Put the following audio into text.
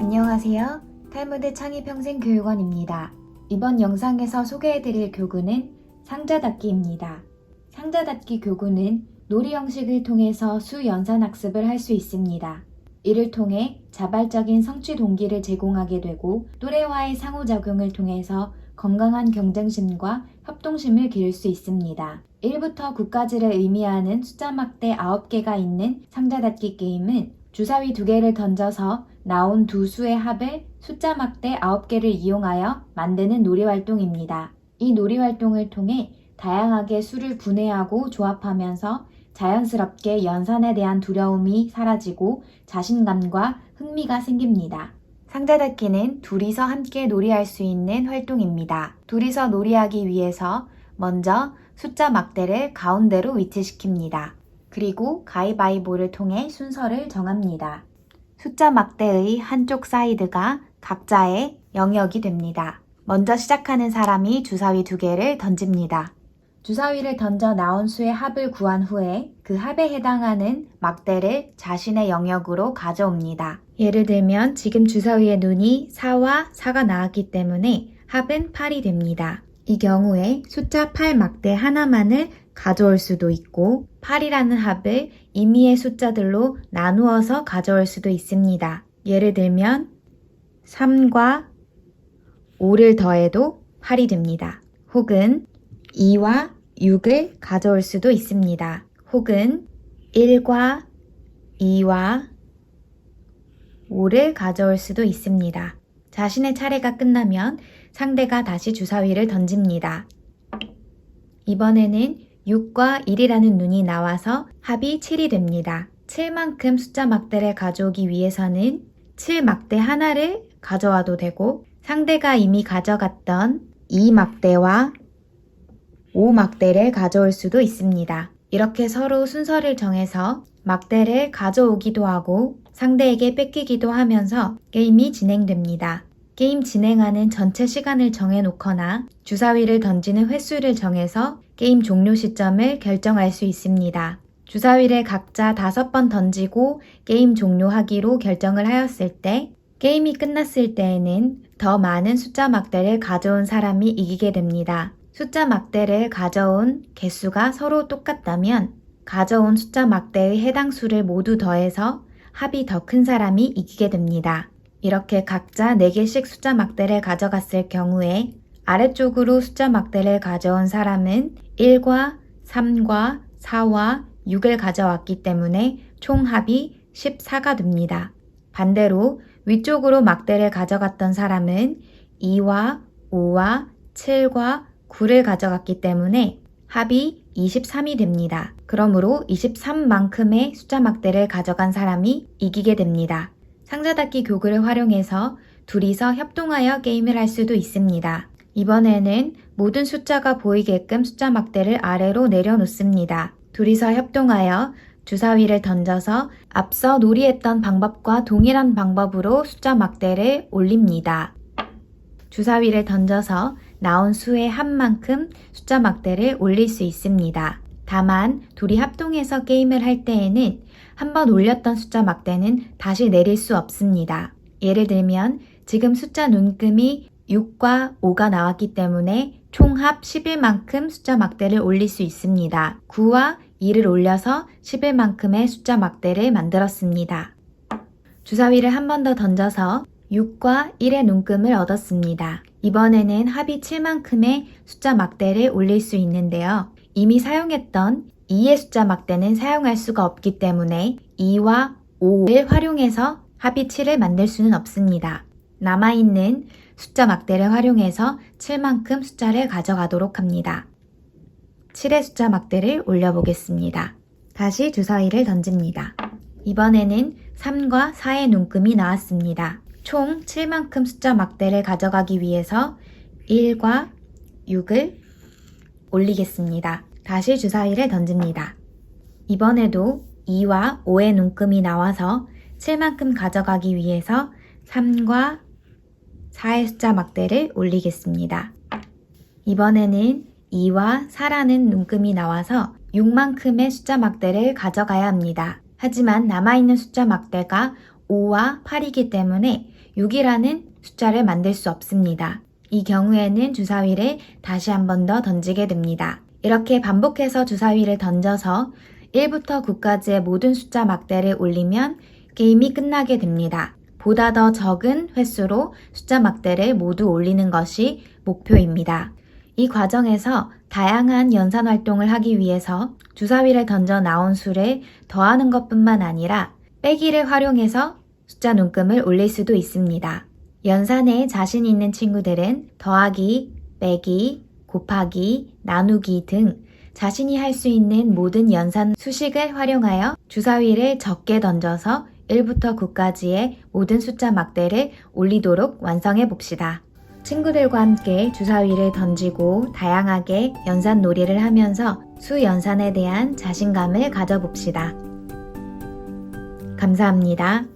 안녕하세요. 탈무드 창의평생교육원입니다. 이번 영상에서 소개해드릴 교구는 상자닫기입니다. 상자닫기 교구는 놀이 형식을 통해서 수연산 학습을 할 수 있습니다. 이를 통해 자발적인 성취 동기를 제공하게 되고 또래와의 상호작용을 통해서 건강한 경쟁심과 협동심을 기를 수 있습니다. 1부터 9까지를 의미하는 숫자 막대 9개가 있는 상자닫기 게임은 주사위 2개를 던져서 나온 두 수의 합을 숫자 막대 9개를 이용하여 만드는 놀이활동입니다. 이 놀이활동을 통해 다양하게 수를 분해하고 조합하면서 자연스럽게 연산에 대한 두려움이 사라지고 자신감과 흥미가 생깁니다. 상자 닫기는 둘이서 함께 놀이할 수 있는 활동입니다. 둘이서 놀이하기 위해서 먼저 숫자 막대를 가운데로 위치시킵니다. 그리고 가위바위보를 통해 순서를 정합니다. 숫자 막대의 한쪽 사이드가 각자의 영역이 됩니다. 먼저 시작하는 사람이 주사위 두 개를 던집니다. 주사위를 던져 나온 수의 합을 구한 후에 그 합에 해당하는 막대를 자신의 영역으로 가져옵니다. 예를 들면 지금 주사위의 눈이 4와 4가 나왔기 때문에 합은 8이 됩니다. 이 경우에 숫자 8 막대 하나만을 가져올 수도 있고 8이라는 합을 임의의 숫자들로 나누어서 가져올 수도 있습니다. 예를 들면 3과 5를 더해도 8이 됩니다. 혹은 2와 6을 가져올 수도 있습니다. 혹은 1과 2와 5를 가져올 수도 있습니다. 자신의 차례가 끝나면 상대가 다시 주사위를 던집니다. 이번에는 6과 1이라는 눈이 나와서 합이 7이 됩니다. 7만큼 숫자 막대를 가져오기 위해서는 7 막대 하나를 가져와도 되고 상대가 이미 가져갔던 2 막대와 5 막대를 가져올 수도 있습니다. 이렇게 서로 순서를 정해서 막대를 가져오기도 하고 상대에게 뺏기기도 하면서 게임이 진행됩니다. 게임 진행하는 전체 시간을 정해놓거나 주사위를 던지는 횟수를 정해서 게임 종료 시점을 결정할 수 있습니다. 주사위를 각자 다섯 번 던지고 게임 종료하기로 결정을 하였을 때 게임이 끝났을 때에는 더 많은 숫자 막대를 가져온 사람이 이기게 됩니다. 숫자 막대를 가져온 개수가 서로 똑같다면 가져온 숫자 막대의 해당 수를 모두 더해서 합이 더 큰 사람이 이기게 됩니다. 이렇게 각자 4개씩 숫자 막대를 가져갔을 경우에 아래쪽으로 숫자 막대를 가져온 사람은 1과 3과 4와 6을 가져왔기 때문에 총 합이 14가 됩니다. 반대로 위쪽으로 막대를 가져갔던 사람은 2와 5와 7과 9를 가져갔기 때문에 합이 23이 됩니다. 그러므로 23만큼의 숫자 막대를 가져간 사람이 이기게 됩니다. 상자 닫기 교구를 활용해서 둘이서 협동하여 게임을 할 수도 있습니다. 이번에는 모든 숫자가 보이게끔 숫자 막대를 아래로 내려놓습니다. 둘이서 협동하여 주사위를 던져서 앞서 놀이했던 방법과 동일한 방법으로 숫자 막대를 올립니다. 주사위를 던져서 나온 수의 합만큼 숫자 막대를 올릴 수 있습니다. 다만 둘이 합동해서 게임을 할 때에는 한번 올렸던 숫자 막대는 다시 내릴 수 없습니다. 예를 들면 지금 숫자 눈금이 6과 5가 나왔기 때문에 총합 11만큼 숫자 막대를 올릴 수 있습니다. 9와 2를 올려서 11만큼의 숫자 막대를 만들었습니다. 주사위를 한 번 더 던져서 6과 1의 눈금을 얻었습니다. 이번에는 합이 7만큼의 숫자 막대를 올릴 수 있는데요. 이미 사용했던 2의 숫자 막대는 사용할 수가 없기 때문에 2와 5를 활용해서 합이 7을 만들 수는 없습니다. 남아있는 숫자 막대를 활용해서 7만큼 숫자를 가져가도록 합니다. 7의 숫자 막대를 올려보겠습니다. 다시 주사위를 던집니다. 이번에는 3과 4의 눈금이 나왔습니다. 총 7만큼 숫자 막대를 가져가기 위해서 1과 6을 올리겠습니다. 다시 주사위를 던집니다. 이번에도 2와 5의 눈금이 나와서 7만큼 가져가기 위해서 3과 4의 숫자 막대를 올리겠습니다. 이번에는 2와 4라는 눈금이 나와서 6만큼의 숫자 막대를 가져가야 합니다. 하지만 남아있는 숫자 막대가 5와 8이기 때문에 6이라는 숫자를 만들 수 없습니다. 이 경우에는 주사위를 다시 한 번 더 던지게 됩니다. 이렇게 반복해서 주사위를 던져서 1부터 9까지의 모든 숫자 막대를 올리면 게임이 끝나게 됩니다. 보다 더 적은 횟수로 숫자 막대를 모두 올리는 것이 목표입니다. 이 과정에서 다양한 연산 활동을 하기 위해서 주사위를 던져 나온 수를 더하는 것뿐만 아니라 빼기를 활용해서 숫자 눈금을 올릴 수도 있습니다. 연산에 자신 있는 친구들은 더하기, 빼기, 곱하기, 나누기 등 자신이 할 수 있는 모든 연산 수식을 활용하여 주사위를 적게 던져서 1부터 9까지의 모든 숫자 막대를 올리도록 완성해 봅시다. 친구들과 함께 주사위를 던지고 다양하게 연산 놀이를 하면서 수 연산에 대한 자신감을 가져봅시다. 감사합니다.